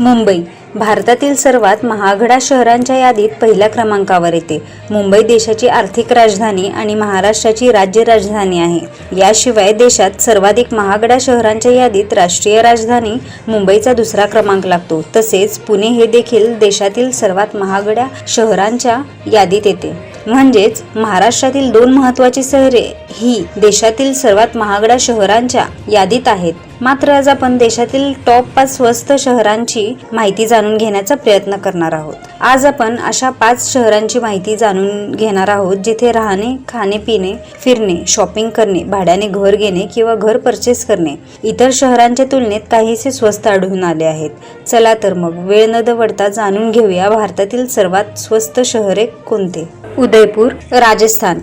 मुंबई भारतातील सर्वात महागडा शहरांच्या यादीत पहिल्या क्रमांकावर येते. मुंबई देशाची आर्थिक राजधानी आणि महाराष्ट्राची राज्य राजधानी आहे. याशिवाय देशात सर्वाधिक महागड्या शहरांच्या यादीत राष्ट्रीय राजधानी मुंबईचा दुसरा क्रमांक लागतो. तसेच पुणे हे देखील देशातील सर्वात महागड्या शहरांच्या यादीत येते. म्हणजेच महाराष्ट्रातील दोन महत्त्वाची शहरे ही देशातील सर्वात महागड्या शहरांच्या यादीत आहेत. मात्र आज आपण देशातील टॉप पाच स्वस्त शहरांची माहिती जाणून घेण्याचा प्रयत्न करणार आहोत. आज आपण अशा पाच शहरांची माहिती जाणून घेणार आहोत जिथे राहणे खाणे पिणे फिरणे शॉपिंग करणे भाड्याने घर घेणे किंवा घर परचेस करणे इतर शहरांच्या तुलनेत काहीसे स्वस्त आढळून आले आहेत. चला तर मग वेळ न दवडता जाणून घेऊया भारतातील सर्वात स्वस्त शहरे कोणते? उदयपूर राजस्थान.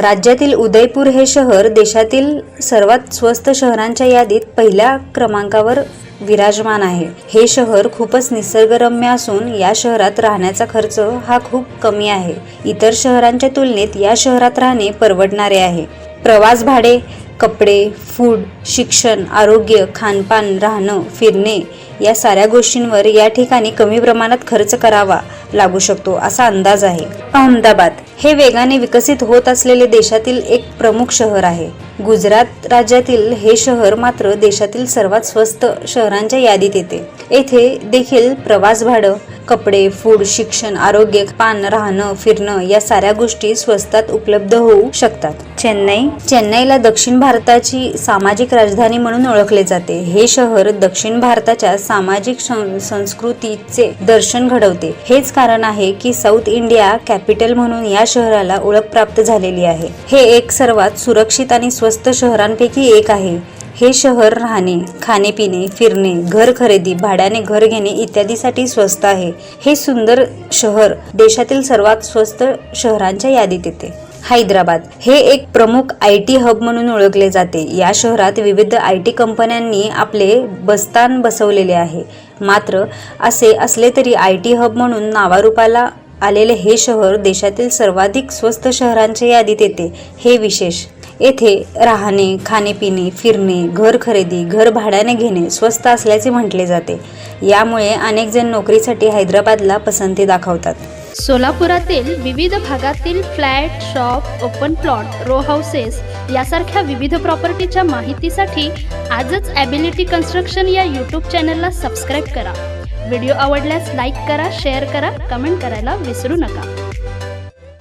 राज्यातील उदयपूर हे शहर देशातील सर्वात स्वस्त शहरांच्या यादीत पहिल्या क्रमांकावर विराजमान आहे. हे शहर खूपच निसर्गरम्य असून या शहरात राहण्याचा खर्च हा खूप कमी आहे. इतर शहरांच्या तुलनेत या शहरात राहणे परवडणारे आहे. प्रवास भाडे कपडे फूड शिक्षण आरोग्य खानपान राहणं फिरणे या साऱ्या गोष्टींवर या ठिकाणी कमी प्रमाणात खर्च करावा लागू शकतो असा अंदाज आहे. अहमदाबाद हे वेगाने विकसित होत असलेले देशातील एक प्रमुख शहर आहे. गुजरात राज्यातील हे शहर मात्र देशातील सर्वात स्वस्त शहरांच्या यादीत येते. येथे देखील प्रवास भाडं कपडे फूड शिक्षण आरोग्य पान राहणं फिरणं या साऱ्या गोष्टी स्वस्तात उपलब्ध होऊ शकतात. चेन्नई? चेन्नईला दक्षिण भारताची सामाजिक राजधानी म्हणून ओळखले जाते. हे शहर दक्षिण भारताच्या सामाजिक सं- संस्कृतीचे दर्शन घडवते. हेच कारण आहे की साऊथ इंडिया कॅपिटल म्हणून या शहराला ओळख प्राप्त झालेली आहे. हे एक सर्वात सुरक्षित आणि स्वस्त शहरांपैकी एक आहे. हे शहर राहणे खाणेपिणे फिरणे घर खरेदी भाड्याने घर घेणे इत्यादीसाठी स्वस्त आहे. हे सुंदर शहर देशातील सर्वात स्वस्त शहरांच्या यादीत येते. हैदराबाद हे एक प्रमुख आय टी हब म्हणून ओळखले जाते. या शहरात विविध आय टी कंपन्यांनी आपले बस्तान बसवलेले आहे. मात्र असे असले तरी आय टी हब म्हणून नावारूपाला आलेले हे शहर देशातील सर्वाधिक स्वस्त शहरांच्या यादीत येते. हे विशेष येथे राहणे खाणेपिणे फिरणे घर खरेदी घर भाड्याने घेणे स्वस्त असल्याचे म्हटले जाते. यामुळे अनेक जण नोकरीसाठी हैदराबादला पसंती दाखवतात. सोलापुरातील विविध भागातील flat shop open plot row houses यासारख्या विविध प्रॉपर्टीच्या माहितीसाठी आजच ॲबिलिटी कन्स्ट्रक्शन या यूट्यूब चॅनलला सबस्क्राईब करा. व्हिडिओ आवडल्यास लाईक करा शेअर करा कमेंट करायला विसरू नका.